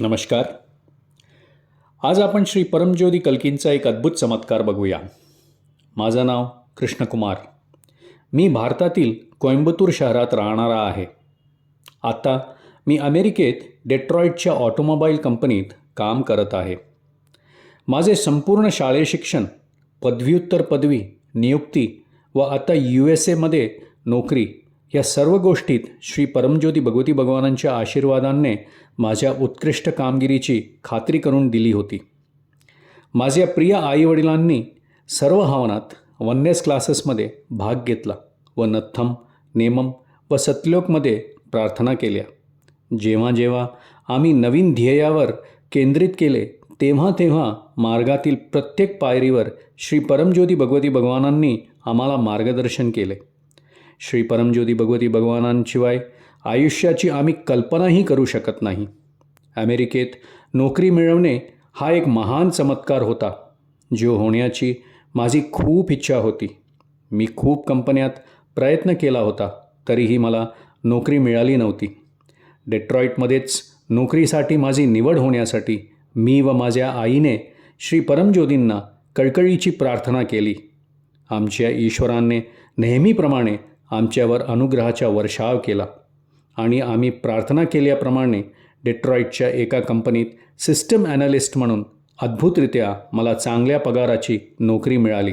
नमस्कार. आज आपण श्री परमज्योती कल्कींचा एक अद्भुत चमत्कार बघूया. माझं नाव कृष्णकुमार. मी भारतातील कोइंबतूर शहरात राहणारा आहे. आता मी अमेरिकेत डेट्रॉईटच्या ऑटोमोबाईल कंपनीत काम करत आहे. माझे संपूर्ण शालेय शिक्षण पदव्युत्तर पदवी नियुक्ती व आता यू एस एमध्ये नोकरी या सर्व गोष्टीत श्री परमज्योती भगवती भगवानांच्या आशीर्वादाने माझ्या उत्कृष्ट कामगिरीची खात्री करून दिली होती. माझ्या प्रिय आईवडिलांनी सर्व हवनात वन्यस क्लासेसमध्ये भाग घेतला व नथम नेमम व सतलोकमध्ये प्रार्थना केल्या. जेव्हा जेव्हा आम्ही नवीन ध्येयावर केंद्रित केले तेव्हा तेव्हा मार्गातील प्रत्येक पायरीवर श्री परमज्योती भगवती भगवानांनी आम्हाला मार्गदर्शन केले. श्री परमज्योती भगवती भगवानांशिवाय आयुष्याची आम्ही कल्पनाही करू शकत नाही. अमेरिकेत नोकरी मिळवणे हा एक महान चमत्कार होता जो होण्याची माझी खूप इच्छा होती. मी खूप कंपन्यात प्रयत्न केला होता तरीही मला नोकरी मिळाली नव्हती. डेट्रॉईटमध्येच नोकरीसाठी माझी निवड होण्यासाठी मी व माझ्या आईने श्री परमज्योतींना कळकळीची प्रार्थना केली. आमच्या ईश्वराने नेहमीप्रमाणे आमच्यावर अनुग्रहाचा वर्षाव केला. आणि आम्ही प्रार्थना केल्याप्रमाणे डेट्रॉईटच्या एका कंपनीत सिस्टम ॲनालिस्ट म्हणून अद्भुतरित्या मला चांगल्या पगाराची नोकरी मिळाली.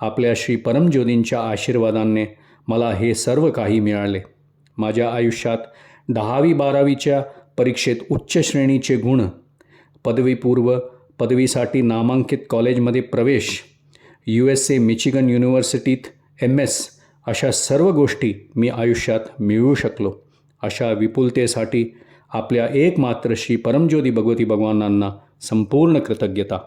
आपल्या श्री परमज्योतींच्या आशीर्वादाने मला हे सर्व काही मिळाले. माझ्या आयुष्यात दहावी बारावीच्या परीक्षेत उच्च श्रेणीचे गुण पदवीपूर्व पदवीसाठी नामांकित कॉलेजमध्ये प्रवेश यू एस ए मिचिगन युनिव्हर्सिटीत एम एस अशा सर्व गोष्टी मी आयुष्यात मिळवू शकलो. अशा विपुलतेसाठी आपल्या एकमात्र श्री परमज्योती भगवती भगवानांना संपूर्ण कृतज्ञता.